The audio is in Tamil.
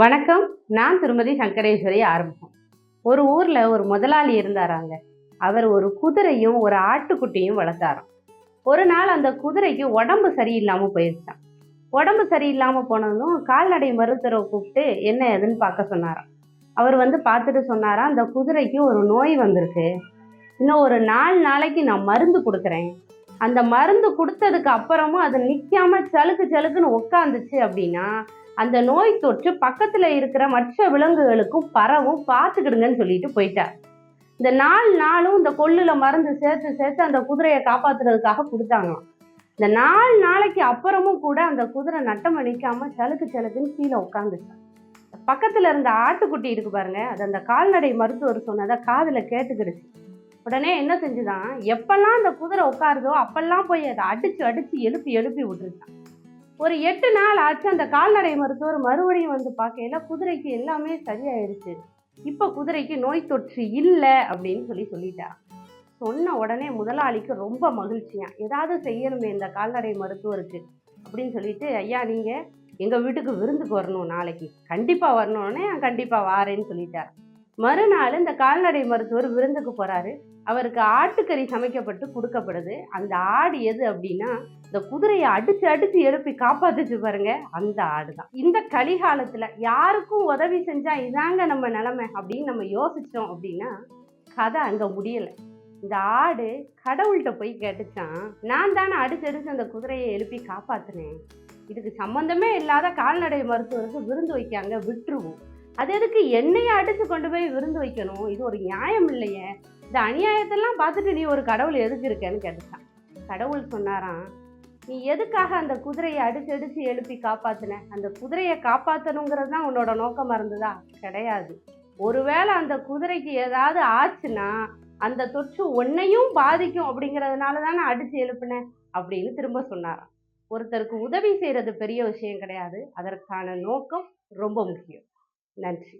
வணக்கம். நான் திருமதி சங்கரேஸ்வரி ஆரம்பம் ஒரு ஊரில் ஒரு முதலாளி இருந்தாராங்க. அவர் ஒரு குதிரையும் ஒரு ஆட்டுக்குட்டியும் வளர்த்தாராம். ஒரு நாள் அந்த குதிரைக்கு உடம்பு சரியில்லாமல் போயிருச்சான் உடம்பு சரியில்லாமல் போனதும் கால்நடை மருத்துவரை கூப்பிட்டு என்ன ஏதுன்னு பார்க்க சொன்னாராம். அவர் வந்து பார்த்துட்டு சொன்னாராம் அந்த குதிரைக்கு ஒரு நோய் வந்திருக்கு. இன்னும் ஒரு நாலு நாளைக்கு நான் மருந்து கொடுக்குறேன். அந்த மருந்து கொடுத்ததுக்கு அப்புறமும் அது நிற்காம சலுக்கு சலுக்குன்னு உட்காந்துச்சு அப்படின்னா அந்த நோய் தொற்று பக்கத்துல இருக்கிற மற்ற விலங்குகளுக்கும் பரவும் பார்த்துக்கிடுங்கன்னு சொல்லிட்டு போயிட்டார் இந்த நாலு நாளும் இந்த கொள்ளுல மருந்து சேர்த்து சேர்த்து அந்த குதிரையை காப்பாத்துறதுக்காக கொடுத்தாங்களாம். இந்த நாலு நாளைக்கு அப்புறமும் கூட அந்த குதிரை நட்டம் அடிக்காம சலுக்கு சலுக்குன்னு கீழே உட்காந்துச்சான் பக்கத்துல இருந்த ஆட்டுக்குட்டி இருக்கு பாருங்க அது அந்த கால்நடை மருத்துவர் சொன்னதை காதுல கேட்டுக்கிடுச்சு. உடனே என்ன செஞ்சுதான் எப்பெல்லாம் அந்த குதிரை உட்காருதோ அப்பெல்லாம் போய் அதை அடிச்சு அடிச்சு எழுப்பி எழுப்பி விட்டுருச்சான் ஒரு எட்டு நாள் ஆச்சு அந்த கால்நடை மருத்துவர் மறுபடியும் வந்து பார்க்கையில குதிரைக்கு எல்லாமே சரியாயிருச்சு. இப்போ குதிரைக்கு நோய் தொற்று இல்லை அப்படின்னு சொல்லி சொல்லிட்டா சொன்ன உடனே முதலாளிக்கு ரொம்ப மகிழ்ச்சியா ஏதாவது செய்யணுமே இந்த கால்நடை மருத்துவருக்கு அப்படின்னு சொல்லிட்டு ஐயா நீங்கள் எங்கள் வீட்டுக்கு விருந்துக்கு வரணும் நாளைக்கு. கண்டிப்பாக வரணும்னே கண்டிப்பாக வாரேன்னு சொல்லிட்டார். மறுநாள் இந்த கால்நடை மருத்துவர் விருந்துக்கு போகிறாரு அவருக்கு ஆட்டுக்கறி சமைக்கப்பட்டு கொடுக்கப்படுது. அந்த ஆடு எது அப்படின்னா இந்த குதிரையை அடிச்சு அடிச்சு எழுப்பி காப்பாத்துச்சு பாருங்க அந்த ஆடு தான் இந்த கலிகாலத்துல யாருக்கும் உதவி செஞ்சா இதாங்க நம்ம நிலைமை அப்படின்னு நம்ம யோசிச்சோம் அப்படின்னா கதை அங்க முடியல. இந்த ஆடு கடவுள்கிட்ட போய் கேட்டுச்சான் நான் தானே அடிச்சு அடிச்சு அந்த குதிரையை எழுப்பி காப்பாத்துனேன். இதுக்கு சம்பந்தமே இல்லாத கால்நடை மருத்துவருக்கு விருந்து வைக்காங்க விட்டுருவோம். அது எதுக்கு என்னையை அடித்து கொண்டு போய் விருந்து வைக்கணும்? இது ஒரு நியாயம் இல்லையே. இந்த அநியாயத்தெல்லாம் பார்த்துட்டு நீ ஒரு கடவுள் எதுக்கு இருக்கேன்னு கேட்டுச்சான் கடவுள் சொன்னாராம் நீ எதுக்காக அந்த குதிரையை அடிச்சு அடிச்சு எழுப்பி காப்பாற்றின அந்த குதிரையை காப்பாற்றணுங்கிறது தான் உன்னோட நோக்கமாக இருந்ததா கிடையாது. ஒருவேளை அந்த குதிரைக்கு ஏதாவது ஆச்சுன்னா அந்த தொற்று உன்னையும் பாதிக்கும் அப்படிங்கிறதுனால தான் நான் எழுப்பினேன் அப்படின்னு திரும்ப சொன்னாராம். ஒருத்தருக்கு உதவி செய்கிறது பெரிய விஷயம் கிடையாது. அதற்கான நோக்கம் ரொம்ப முக்கியம். நன்றி